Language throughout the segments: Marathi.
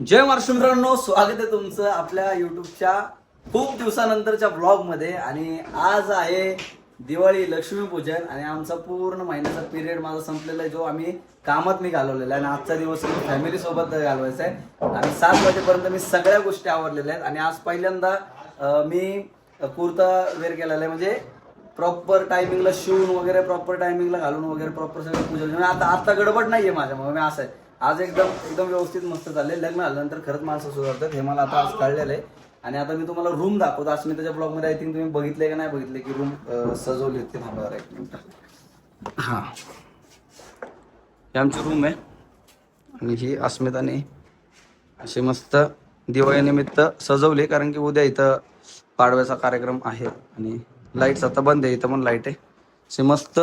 जय महाराष्ट्र मित्रांनो स्वागत आहे तुमचं आपल्या युट्यूबच्या खूप दिवसानंतरच्या ब्लॉगमध्ये. आणि आज आहे दिवाळी लक्ष्मीपूजन आणि आमचा पूर्ण महिन्याचा पिरियड माझा संपलेला आहे जो आम्ही कामात मी घालवलेला आहे. आणि आजचा दिवस फॅमिली सोबत घालवायचा आहे. आणि सात वाजेपर्यंत मी सगळ्या गोष्टी आवडलेल्या आहेत. आणि आज पहिल्यांदा मी कुर्ता वेअर केलेला आहे. म्हणजे प्रॉपर टायमिंगला शिवून वगैरे प्रॉपर टायमिंगला घालून वगैरे प्रॉपर सगळं पूजन म्हणजे आता आता गडबड नाहीये माझ्या मग मी असं आहे. आज एकदम एकदम व्यवस्थित मस्त चालले लग्न आल्यानंतर खरंच माणसं सुधारतात. हे मला आता आज कळलेलं आहे. आणि आता मी तुम्हाला रूम दाखवतो. अस्मिताच्या ब्लॉगमध्ये आय थिंक तुम्ही बघितले का नाही बघितले की रूम सजवली होती थांबणार एक मिनिट. हा. हे आमची रूम आहे. आणि ही अस्मिताने अशी मस्त दिवाळीनिमित्त सजवली. कारण की उद्या इथं पाडव्याचा कार्यक्रम आहे. आणि लाईट्स आता बंद आहे. इथं पण लाइट आहे. अशी मस्त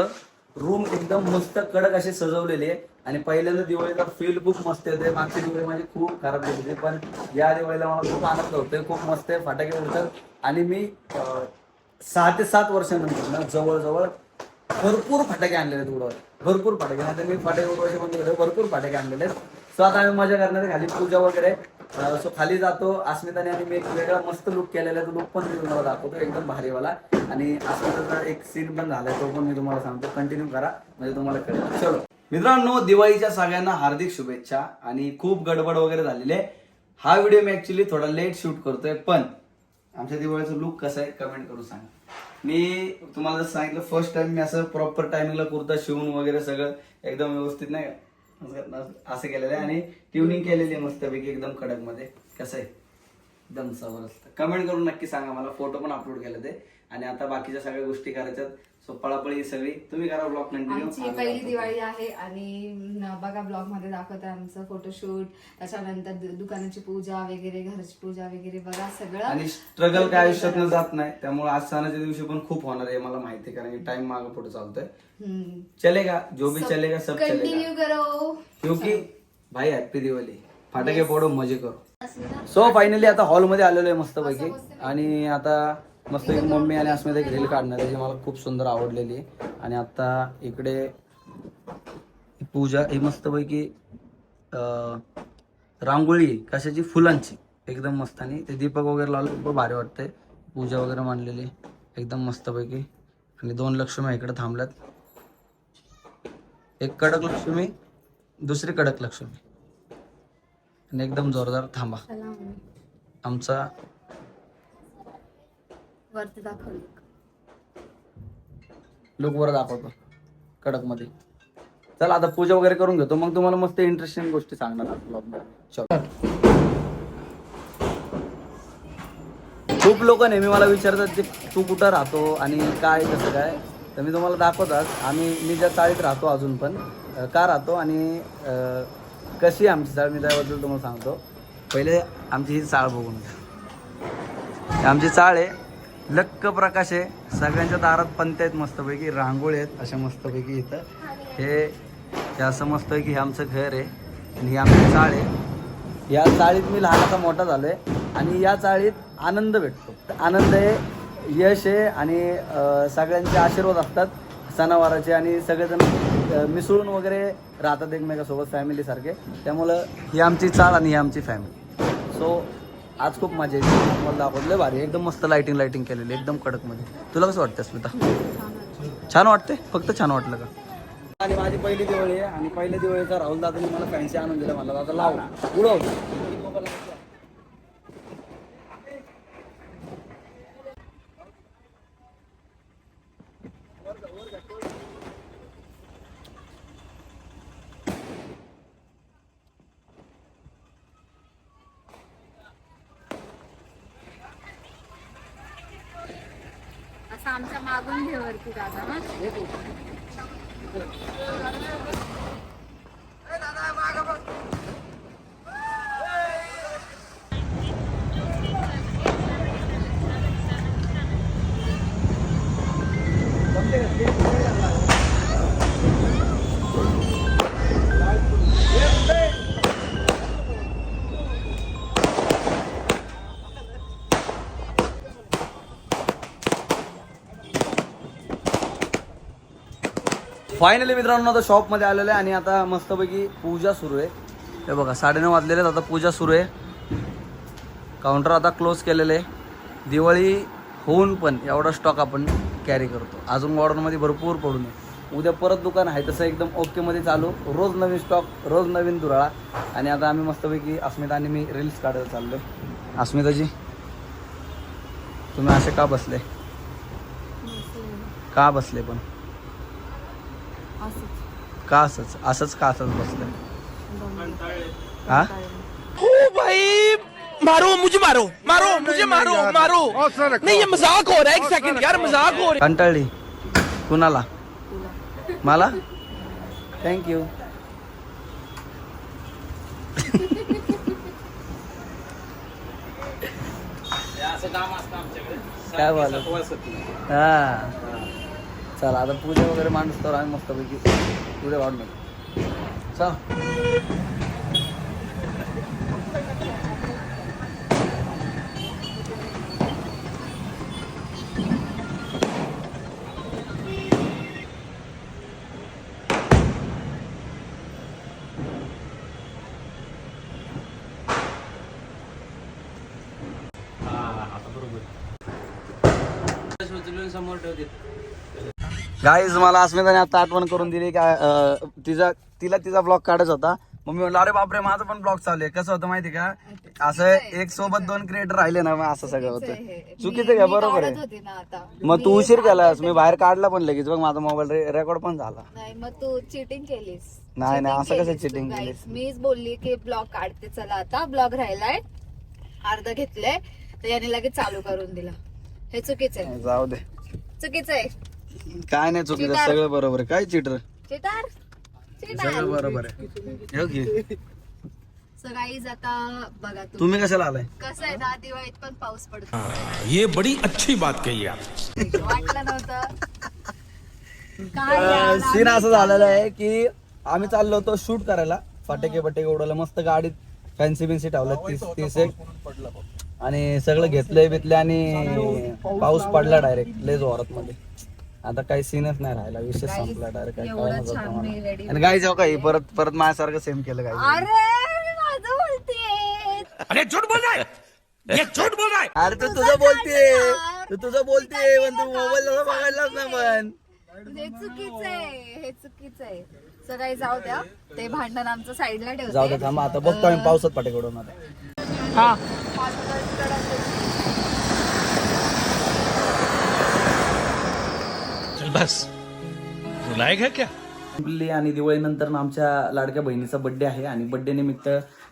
रूम एकदम मस्त कडक अशी सजवलेली आहे. आणि पहिल्यांदा दिवाळीचा फील खूप मस्त येते मागची दिवाळी माझी खूप खराब गेली होती पण या दिवाळीला मला खूप आनंद होतोय खूप मस्त आहे फटाके उडतात. आणि मी सहा ते सात वर्षानंतर ना जवळजवळ भरपूर फटाके आणलेले आहेत उडवायला. भरपूर फटाके आता मी फटाके उडवायचे म्हणजे भरपूर फटाके आणलेले आहेत. सो आता आम्ही मजा करणार खाली पूजा वगैरे. सो खाली जातो अस्मिताने आणि मी एक वेगळा मस्त लुक केलेला आहे तो लुक पण मी तुम्हाला दाखवतो एकदम भारीवाला आणि अस्मिताचा एक सीन पण झालाय तो पण मी तुम्हाला सांगतो. कंटिन्यू करा म्हणजे तुम्हाला कळेल. चलो. मित्रांनो दिवाळीच्या सगळ्यांना हार्दिक शुभेच्छा आणि खूप गडबड वगैरे झालेली आहे. हा व्हिडिओ मी ऍक्च्युली थोडा लेट शूट करतोय पण आमच्या दिवाळीचं लुक कसं आहे कमेंट करून सांगा. मी तुम्हाला जसं सांगितलं फर्स्ट टाइम मी असं प्रॉपर टायमिंगला कुर्ता शिवून वगैरे सगळं एकदम व्यवस्थित नाही असं केलेलं आहे. आणि ट्युनिंग केलेली आहे मस्तपैकी एकदम कडकमध्ये. कसं आहे? एकदम जबरदस्त. कमेंट करून नक्की सांगा मला फोटो पण अपलोड केले ते. आणि आता बाकीच्या सगळ्या गोष्टी करायच्यात. सो पळापळी सगळी. तुम्ही करा ब्लॉग आमची पहिली दिवाळी आहे आणि बघा ब्लॉगमध्ये दाखवत आहे आमचं फोटोशूट त्याच्यानंतर दुकानाची पूजा वगैरे घरची पूजा वगैरे बघा सगळं. आणि स्ट्रगल काय आयुष्यात जात नाही. त्यामुळे आज सणाच्या दिवशी पण खूप होणार आहे मला माहिती कारण की टाइम मागे पुढे चालतोय. चलेगा जो भी चलेगा सब चलेगा. कंटिन्यू करो. क्योंकि भाई हॅपी दिवाळी. फटाके फोडो मजे करो. सो फायनली आता हॉलमध्ये आलेलो आहे मस्त पैकी आणि आता मस्त एक मम्मी आणि अस्मिता एक रील काढणार आहे जी मला खूप सुंदर आवडलेली आहे. आणि आता इकडे पूजा ही मस्त पैकी रांगोळी कशाची? फुलांची. एकदम मस्त. आणि ते दीपक वगैरे लावलं खूप भारी वाटतंय. पूजा वगैरे मांडलेली. एकदम मस्त पैकी आणि दोन लक्ष्मी इकडे थांबल्यात. एक कडक लक्ष्मी दुसरी कडक लक्ष्मी. आणि एकदम जोरदार थांबा. आमचा वरती लुक वर दाखवतो कडकमध्ये चला आता पूजा वगैरे करून घेतो. मग तुम्हाला मस्त इंटरेस्टिंग गोष्टी सांगणार खूप लोक नेहमी मला विचारतात की तू कुठं राहतो आणि काय कसं काय? तर मी तुम्हाला दाखवतात आम्ही मी ज्या चाळीत राहतो अजून पण का राहतो आणि कशी आहे आमची चाळ मी त्याबद्दल तुम्हाला सांगतो. पहिले आमची ही चाळ बघून घ्या. आमची चाळ आहे लक्क प्रकाश आहे. सगळ्यांच्या दारात पंत आहेत मस्तपैकी रांगोळी आहेत अशा मस्तपैकी इथं. हे हे असं मस्त की हे आमचं घर आहे. आणि ही आमची चाळ आहे. या चाळीत मी लहानाचा मोठा झालो आहे आणि या चाळीत आनंद भेटतो. आनंद आहे यश आहे आणि सगळ्यांचे आशीर्वाद असतात सणावाराचे आणि सगळेजण मिसळून वगैरे राहतात एकमेकासोबत फॅमिलीसारखे त्यामुळं ही आमची चाळ आणि ही आमची फॅमिली सो आज खूप मजा येते. मला दाखवलं भारी. एकदम मस्त लाइटिंग लाईटिंग केलेली. एकदम कडकमध्ये तुला कसं वाटतं स्मिता? छान वाटते? फक्त छान वाटलं का? आणि माझी पहिली दिवाळी आहे. आणि पहिल्या दिवाळीचा राहुल दादाने मला फॅन्सी आणून दिला. मला दादा लाव. उडव. असं मागून घे वरती दादा फायनली मित्रांनो आता शॉपमध्ये आलेलं आहे आणि आता मस्तपैकी पूजा सुरू आहे. हे बघा साडेनऊ वाजलेले आहेत आता पूजा सुरू आहे. काउंटर आता क्लोज केलेले आहे. दिवाळी होऊन पण एवढा स्टॉक आपण कॅरी करतो. अजून ऑर्डरमध्ये भरपूर पडून आहे. उद्या परत दुकान आहे तसं एकदम ओकेमध्ये चालू. रोज नवीन स्टॉक रोज नवीन दुराळा आणि आता आम्ही मस्तपैकी अस्मिता आणि मी रील्स काढायला चाललो अस्मिताजी तुम्ही असे का बसले? का बसले पण? का असंच? असंच का असंच बसले हा? ओ भाई मारो मुझे मारो मारो मुझे मारो मारो. नहीं ये मजाक हो रहा है एक सेकंड यार मजाक हो रहा है। कंटाळली? कुणाला? मला? थँक्यू काय बोला हा. चला आता पूजा वगैरे माणूस तर आम्ही मस्तपैकी. पुढे वाढून चल. गाईज मला अस्मिताने आता आठवण करून दिली की अं, तिचा तिला तिचा ब्लॉग काढायचा होता. मग मी म्हणलं अरे बापरे माझा पण ब्लॉग चालू आहे. कसं होतं माहिती का? असं एक सोबत दोन क्रिएटर राहिले ना मग असं सगळं होतं. चुकीचं घ्या बरोबर आहे. होती ना आता. मग तू उशीर केलास मी बाहेर काढला पण लगेच. बघ माझा मोबाईल रेकॉर्ड पण झाला. नाही मग तू चिटिंग केलीस. नाही, नाही, असं कसं केलीस guys. केलीस? मीच बोलली की ब्लॉग काढते चला आता. ब्लॉग राहिलाय. अर्ध घेतलंय. तर याने लगेच चालू करून दिला. हे चुकीचं आहे. जाऊ दे. चुकीचं आहे. काय नाही चिटार. सगळं बरोबर आहे. काय चिटर? चिटार. चिटार. सगळं बरोबर आहे. हो की? सो गाईज आता बघा तुम्ही. कशाला आलाय? कसं आहे दहा दिवाळीत पण पाऊस पडतो. ये बड़ी अच्छी बात कही आप. वाटलं नव्हतं. काय यार, सीन असं झालेलं आहे की आम्ही चाललो होतो शूट करायला. फटाके बटाके उडवलं मस्त गाडीत फॅन्सी बिन्सी ठेवलं तीस तीस एक. आणि सगळं घेतलंय बितले आणि पाऊस पडला डायरेक्ट लय जोरात मध्ये. आता काही सीनच नाही राहिला. विषय संपला डायरेक्ट काय आणि गाई जाऊ काही परत परत माझ्यासारखं सेम केलं काय अरे मी माझं बोलतेय. अरे झूठ बोल रहा है ये झूठ बोल रहा है अरे तू तुझं बोलते तू तुझं बोलते पण तू मोबाईल बघायलाच नाही पण. हे चुकीचं आहे हे चुकीचं आहे. सो काही जाऊ द्या. ते भांडण आमचं साईडला जाऊ दे ठेवते. थांबा आता बघतो आम्ही पावसात फटाके उडवणार चल बस का क्या? संपली आणि दिवाळीनंतर आमच्या लाडक्या बहिणीचा बड्डे आहे आणि बड्डे निमित्त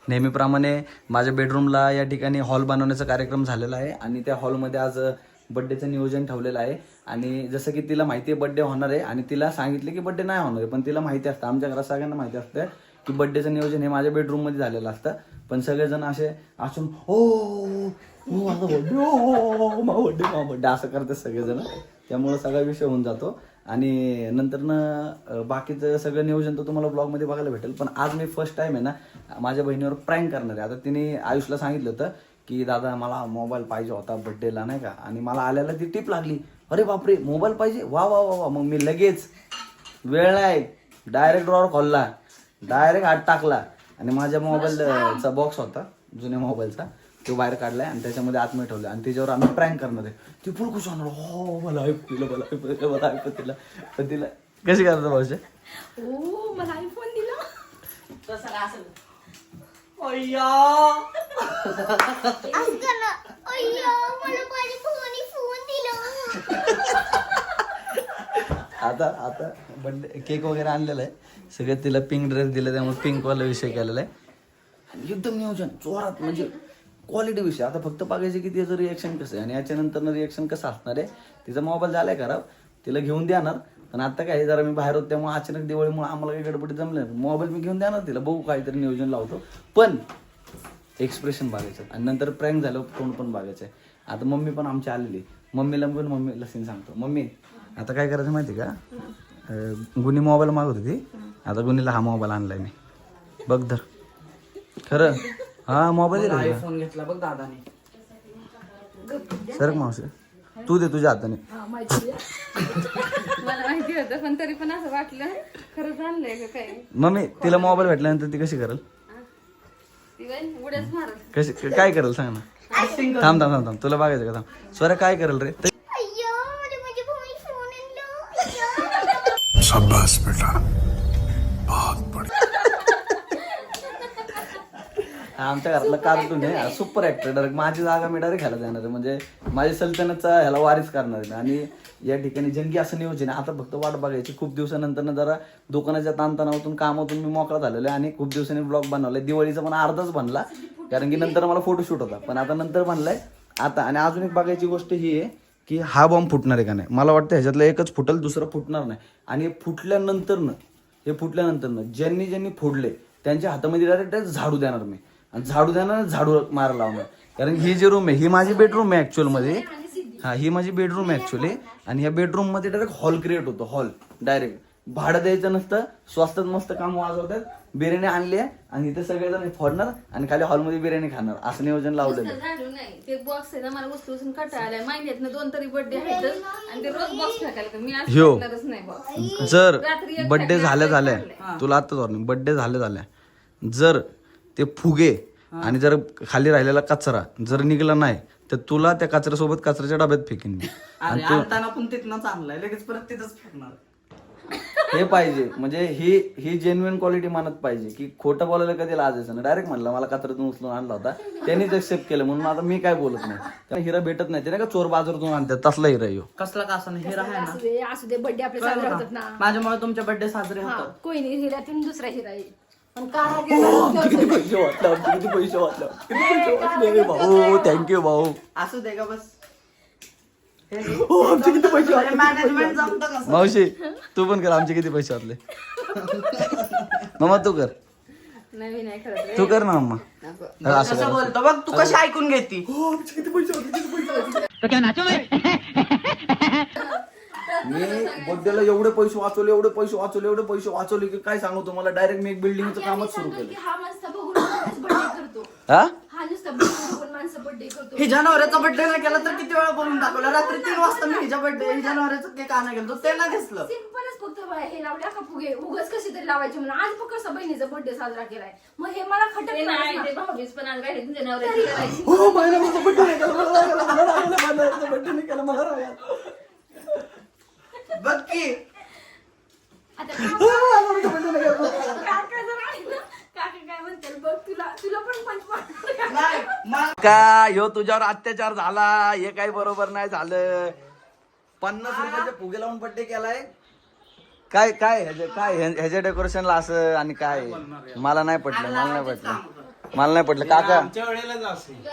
नेहमीप्रमाणे माझ्या बेडरूमला या ठिकाणी हॉल बनवण्याचा कार्यक्रम झालेला आहे आणि त्या हॉलमध्ये आज बड्डेचं नियोजन ठेवलेलं आहे. आणि जसं की तिला माहिती आहे बड्डे होणार आहे आणि तिला सांगितले की बड्डे नाही होणार आहे पण तिला माहिती असतं. आमच्या घरात सगळ्यांना माहिती असतं की बड्डेचं नियोजन हे माझ्या बेडरूममध्ये झालेलं असतं. पण सगळेजण असे असून ओ माझं माझा बड्डे मा बड्डे मा बड्डे असं करतात सगळेजण त्यामुळे सगळा विषय होऊन जातो आणि नंतर बाकीचं सगळं नियोजन तर तुम्हाला ब्लॉगमध्ये बघायला भेटेल पण आज मी फर्स्ट टाइम आहे ना माझ्या बहिणीवर प्रँक करणार आहे आता तिने आयुषला सांगितलं होतं की दादा मला मोबाईल पाहिजे होता बड्डेला नाही का आणि मला आल्याला ती टिप लागली अरे बापरे मोबाईल पाहिजे वा वा वा वा मग मी लगेच वेळ नाही डायरेक्ट ड्रॉवर खोलला डायरेक्ट हात टाकला आणि माझ्या मोबाईलचा बॉक्स होता जुन्या मोबाईलचा तो बाहेर काढलाय आणि त्याच्यामध्ये आतमध्ये ठेवलं आणि त्याच्यावर आम्ही प्रँक करणार आहे. ती फुल खुश होणार. हो मला ऐकू तिला मला ऐकू तिला मला ऐकू तिला पण तिला कशी करतो भाऊचे ओ मला आयफोन दिला. आता आता बड्डे केक वगैरे आणलेला आहे. सगळं तिला पिंक ड्रेस दिला त्यामुळे पिंक वाला विषय केलेला आहे. आणि एकदम नियोजन जोरात म्हणजे क्वालिटी विषय. आता फक्त बघायचं की त्याचं रिॲक्शन कसं आहे. आणि याच्यानंतर रिॲक्शन कसं असणार आहे तिचा मोबाईल झालाय खराब. तिला घेऊन देणार. पण आता काय जरा मी बाहेर होतो त्यामुळे अचानक दिवाळीमुळे आम्हाला काही गडबडी जमलं मोबाईल मी घेऊन देणार तिला. बघू काहीतरी नियोजन लावतो. पण एक्सप्रेशन बघायचं. आणि नंतर प्रँक झालं तोंड पण बघायचं आता मम्मी पण आमची आलेली. मम्मीला पण मम्मीला सीन सांगतो. मम्मी आता काय करायचं माहिती का? अं, गुन्ही मोबाईल मागवत होती. आता गुन्हीला हा मोबाईल आणलाय मी. बघ धर. खरं? हा मोबाईल आयफोन घेतला बघ दादाने. सर मावशी. तू दे तुझ्या हाताने. मला माहिती होतं पण तरी पण असं वाटलं खरंच आणलंय का काय? मम्मी तिला मोबाईल भेटल्यानंतर ती कशी करेल? ती बाई उड्याच मारत. कशी काय करेल सांग ना. थांब थांब थांब थांब. तुला बघायचं का? थांब. स्वरा काय करेल रे? आमच्या घरातला कार्टून आहे. सुपर ऍक्टर डायरेक्ट माझी जागा मी डायरेक्ट ह्याला देणार आहे. म्हणजे माझी सल्तनतचा ह्याला वारीस करणार आहे आणि या ठिकाणी जंगी असं नियोजन आहे. आता फक्त वाट बघायची. खूप दिवसानंतर जरा दुकानाच्या ताणतणावातून कामातून मी मोकळा झालेलो आहे. आणि खूप दिवसांनी ब्लॉग बनवलाय. दिवाळीचा पण अर्धाच बनला. कारण की नंतर मला फोटोशूट होता. पण आता नंतर बनलाय. आता आणि अजून एक बघायची गोष्ट ही आहे की हा बॉम्ब फुटणार आहे का नाही? मला वाटतं ह्याच्यातलं एकच फुटल दुसरं फुटणार नाही. आणि हे फुटल्यानंतरनं हे फुटल्यानंतरनं ज्यांनी ज्यांनी फोडले त्यांच्या हातामध्ये डायरेक्ट झाडू देणार मी. आणि झाडू देणार झाडू मारा लावणार कारण ही जी रूम आहे ही माझी बेडरूम आहे ऍक्च्युअलमध्ये. हा ही माझी बेडरूम आहे ऍक्च्युअली आणि ह्या बेडरूममध्ये डायरेक्ट हॉल क्रिएट होतो हॉल डायरेक्ट भाडं द्यायचं नसतं स्वस्तात मस्त काम वाजवतात बिर्याणी आणली आहे आणि इथे सगळेजण फोडणार आणि खाली हॉलमध्ये बिर्याणी खाणार. असं नियोजन लावलेलं आहे. झाडू नाही. ते बॉक्स आहे ना मला वस्तू उचलून कंटाळा आलाय महिन्यात ना दोन तरी बर्थडे आहेत. आणि ते रोज बॉक्स फेकायला का? मी आज ह्यो. फेकणारच नाही बॉक्स जर रात्री एक बड्डे झाल्या झाल्या. तुला आता वॉर्निंग बड्डे झाल्या झाल्या. जर ते फुगे आणि जर खाली राहिलेला कचरा जर निघला नाही तर तुला त्या कचऱ्यासोबत कचऱ्याच्या डब्यात फेकीन मी. अरे आणताना पण तिथनंच आणलाय लगेच परत तिथंच फेकणार. हे पाहिजे. म्हणजे ही ही जेन्युइन क्वालिटी मानत पाहिजे की खोटं बोलायला कधी लाजायचं ना डायरेक्ट म्हणलं मला कचऱ्यातून उचलून आणला होता. त्यांनीच एक्सेप्ट केलं. म्हणून आता मी काय बोलत नाही. त्या हिरा भेटत नाही. ते नाही का चोर बाजारातून आणतात. तसला हिरा यो. कसला का असं हे राहाय ना. असू दे बर्थडे आपले साजरे होतात ना. माझ्यामुळे तुमचे बर्थडे साजरे होतात. कोणी नाही. हिऱ्यातून दुसरा हिरा येईल. पण काढा आमचे किती पैसे वाटले आमचे किती पैसे वाटले. किती पैसे वाटले? भाऊ थँक्यू भाऊ. असू दे का बस. हो आमचे किती पैसे वाटले? मॅनेजमेंट जमतं कसं? मावशी तू पण कर आमचे किती पैसे वाटले? मम्मा तू कर. नवीन आहे खरं तर. तू कर ना मम्मा असं कसं कर. बोलतो? बघ तू कशी ऐकून घेती. मी बड्डेला एवढे पैसे वाचवले एवढे पैसे वाचवले एवढे पैसे वाचवले की काय सांगू तुम्हाला? डायरेक्ट मी एक बिल्डिंगचं कामच सुरू केलं की हा माणसं बघून बर्थडे करतो. हा? हा नुसतं बघून माणसं बर्थडे करतो. हिच्या नवऱ्याचा बर्थडे नाही केला तर किती वेळा बोलून दाखवला रात्री तीन वाजता मी हिच्या बर्थडे हिच्या नवऱ्याचा केक आणा गेलो ते नाही दिसलं. फक्त हे लावल्या का फुगे? उगच कशी तरी लावायचे म्हणून. आज फक्त कसं बहिणीचा बर्थडे साजरा केलाय. मग हे मला ते खटक नाही ते भाऊबीज पण आज राहिली तुमच्या नवऱ्याची करायची हो महिना माझा बड्डे नाही केला मला राग आला, मला राग आला, मला माझा बड्डे नाही केला मला राग आला. बघ की आता काका जर आले ना, काका काय म्हणतील बघ तुला तुला पण पंच मारणार. नाही मा- का ह्यो तुझ्यावर अत्याचार झाला हे काही बरोबर नाही झालं पन्नास रुपयाचे फुगे लावून बड्डे केलाय काय काय ह्याचे काय ह्या- ह्याच्या डेकोरेशनला असं आणि काय मला नाही पटलं मला नाही पटलं मला नाही पटलं काका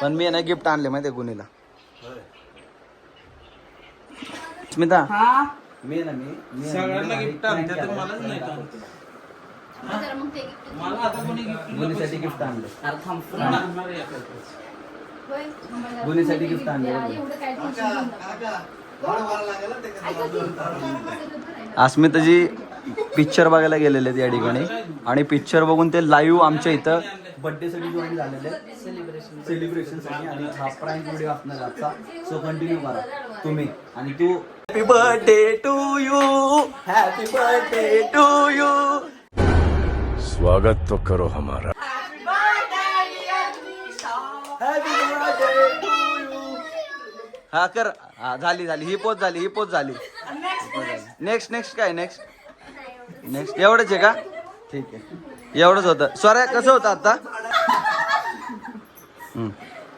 पण मी ना गिफ्ट आणले माहितीये गुन्हेला स्मिता हा मी ना मी मी सगळ्यांना गिफ्ट आणते तर मलाच नाही का? तर मग ते मला आता कोणी गिफ्ट गुन्हेसाठी गिफ्ट आणले. अरे थांब आणणार आहे आता. होय, मला गुन्हेसाठी गिफ्ट आणले एवढं काय tension घेऊ नका. अस्मिताजी पिक्चर बघायला गेलेले आहेत या ठिकाणी. आणि पिक्चर बघून ते लाईव्ह आमच्या इथं बर्थडे साठी जॉईन झालेले सेलिब्रेशन सेलिब्रेशनसाठी आणि हा प्राईम व्हिडिओ असणार आजचा. सो कंटिन्यू करा. तुम्ही आणि तू happy birthday to you happy birthday to you स्वागत तो करो हमारा हॅपी बर्थडे टू यू हा कर. हा झाली झाली. ही पोच झाली ही पोच झाली. नेक्स्ट नेक्स्ट काय नेक्स्ट नेक्स्ट एवढंच आहे का? ठीक आहे. एवढंच होतं. स्वरा कसं होतं आता? हम्म.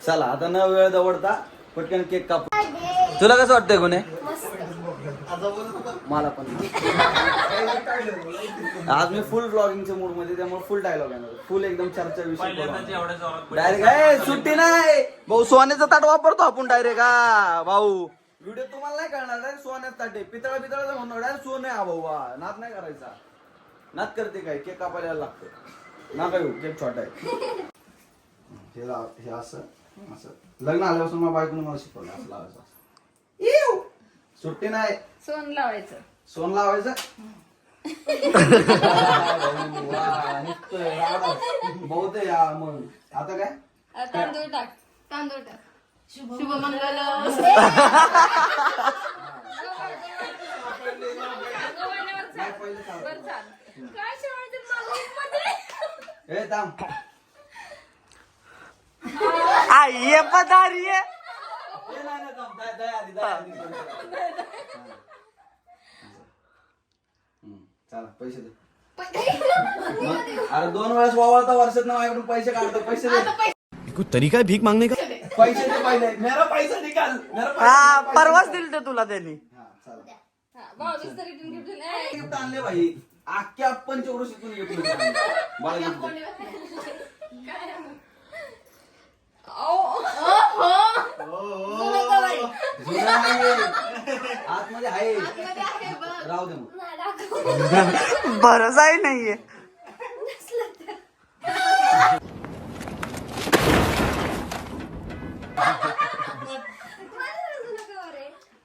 चला आता न वेळ दवडता पटकन केक काप. तुला कसं वाटतंय गुन्हे? मला पण. आज मी फुल ब्लॉगिंगच्या मूडमध्ये त्यामुळे फुल डायलॉग येणार फुल एकदम चर्चा विषय डायरेक्ट सुट्टी नाही! भाऊ सोन्याचं ताट वापरतो आपण डायरेक्ट हा भाऊ. व्हिडिओ तुम्हाला नाही कळणार डायरेक्ट सोन्याचं ताट आहे. पितळा पितळाचं म्हणणार डायरेक्ट सोनं आहे हा भाऊ हा. नाद नाही करायचा. नाद करते काय? केक कापायला लागतो ना काय केक छोटा आहे. हे हे असं असं. लग्न आल्यापासून माझ्या बायकोने मला शिकवलं असं लावायचं! सुट्टी नाही सोन लावायचं सोन लावायचं. बहुत हा मग आता काय तांदूळ टाक तांदूळ टाक शुभ मंगल नाही, पहिले सांग. काय शेवायचं मागं मध्ये? ए थांब आई पधारी नाही, थांब. दया- दया दया हम्म, चला पैसे दे मग, अरे दोन वेळेस वावळता वर्षात ना माझ्याकडून पैसे काढतो पैसे दे कोई तरीका है भीक मांगने का पैसे दे पहिले मेरा पैसा निकाल मेरा हा निकाल. परवाच दिल ते तुला त्यांनी हा, चला. गिफ्ट आणले भाई अख्ख्या पंचवृषीतून गिफ्ट मला गिफ्ट दे. जुनं नाहीये. आतमध्ये आहे राहू दे मग भरोसाही नाहीये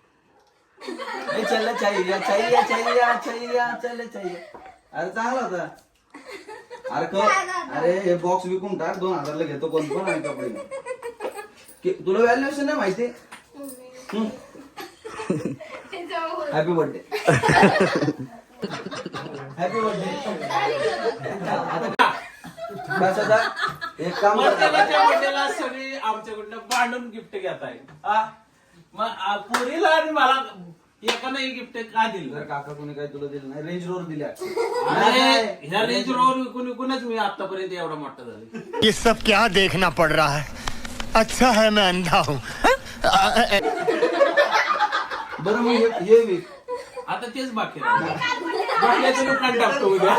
ए, चल चाहिए चाहिए चाहिए चाहिए चल चाहिए अरे चांगला होता अरे क- अरे हे बॉक्स विकून टाक. दोन हजारला घेतो कोण पण आणि कपडे घे. तुला व्हॅल्युएशन नाही माहिती? हॅपी बर्थडे हॅपी बर्थडे कशाचा एक काम कर. त्या बर्थडेला सगळी आमच्याकडनं भांडून गिफ्ट घेत आहे मग आ, आणि मला एकानं गिफ्ट का दिलं? जर काका कोणी काही तुला दिलं नाही रेंज रोवर दिल्या. अरे ह्या रेंज रोवर विकून विकूनच मी आतापर्यंत एवढा मोठा झालो ये सब क्या देखना पड़ रहा है? अच्छा है मैं अंधा हूँ। बरं मग हे- हे विक आता तेच बाकी राहिलं. दुकान टाकतो उद्या.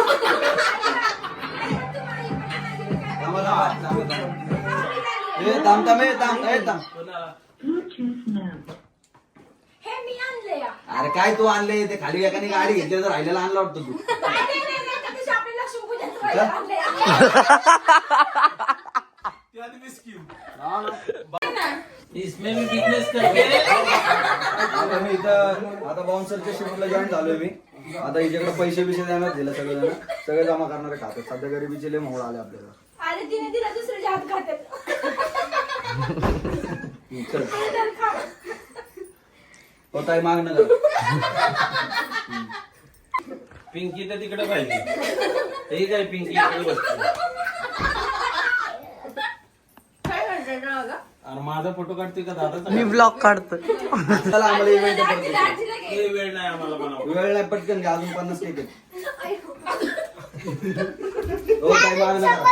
ए थांब थांब ए थांब ए थांब कोणाला? हे मी आणले या. अरे काय तू आणले ते खाली एकाने गाडी घेतली तर राहिलेला आणला वाटतं तू. हा ना. इसमें मी बिझनेस करते आता मी इथं आता बाउन्सरच्या शिफ्टला जॉईन झालोय मी. आता हिच्याकडे पैसे बिसे देणार दिले सगळे जण सगळे जमा करणारे खाते. सध्या गरिबीचे लय मोहळ आले आपल्याला. अरे तिने तिला दुसऱ्याच्या हात खात्यात हम्म, चल हो ताई मागणं कर पिंकी तर तिकडे पाहिजे हे काय पिंकी इकडे बसते? आणि माझा फोटो काढते का दादाचा मी ब्लॉग काढतो चला आम्हाला इव्हेंट. हे वेळ नाही आम्हाला बनावं वेळ नाही पटकन घ्या अजून पन्नास केक. हो ताई मागणं करा.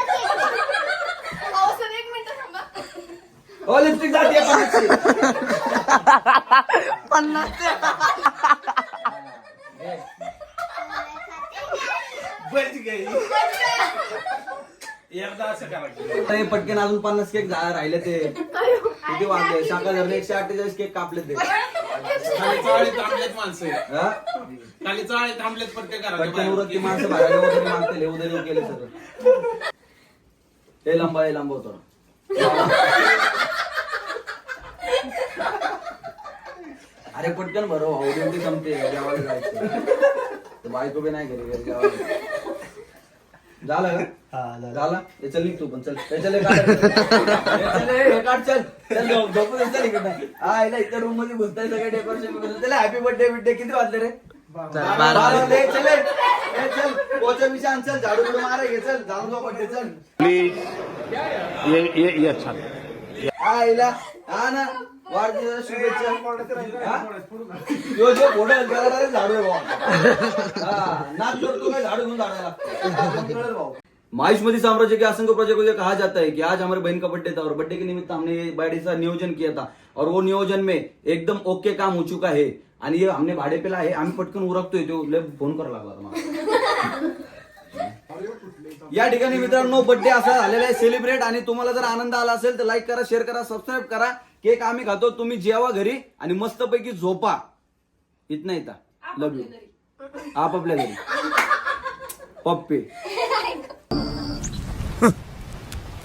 हो लिपस्टिक जाते. पन्नास पटकन अजून पन्नास केक राहिले ते. किती वाजले? शाखा धरले एकशे अठ्ठेचाळीस केक कापले ते. हा? पटकन उरत माणसं बाहेर. उदरी मागते उदरी केले सगळं. हे लंबा हे लंबा अरे पटकन बरं भाऊ ड्युटी संपते जेवायला जायचं. तर बायको बी नाही घरी घरी जेवायला झालं का? झालं. हे चल निघ तू पण चल. हे चल हे काढ. हे चल हे- हे काढ चल. चल झोप- झोपू दे, चल इकडे हा हिला इतर रूममध्ये घुसताय सगळे डेकोरेशन चल हॅपी बर्थडे बिड्डे किती वाजले रे? बारा. वाजले. चल हे. हे चल. पोचा विषान चल. झाडू बिडू मारा घे चल. झाडू बर्थडे चल. ये ये ये अच्छा हा हिला. हा ना. वाढदिवसाच्या शुभेच्छा? यो जो फोटो आहे, त्याला direct झाडू आहे भाऊ नाच करतो काय झाडू घेऊन झाडायला लागतं. कळलं भाऊ. मायुष मोदी साम्राज्य के असंख्य प्रोजेक्ट को कहा जाता है कि आज हमारे बहन का बर्थडे था और बर्थडे के निमित्त हमने बर्थडे का नियोजन किया था और वो नियोजन में एकदम ओके काम हो चुका है। आणि हमने भाडे पेला आहे आम्ही पटकन उरकतोय तो लय फोन करायला लागला मला. या ठिकाणी मित्रांनो बर्थडे असा झालेला आहे सेलिब्रेट आणि तुम्हाला जर आनंद आला असेल तर लाईक करा शेअर करा सबस्क्राईब करा. केक आम्ही खातो तुम्ही जेवा घरी आणि मस्तपैकी झोपा. इथं. येता लव यू आपापल्या घरी. पप्पी.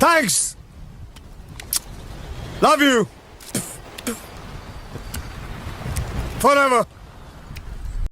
Thanks love you forever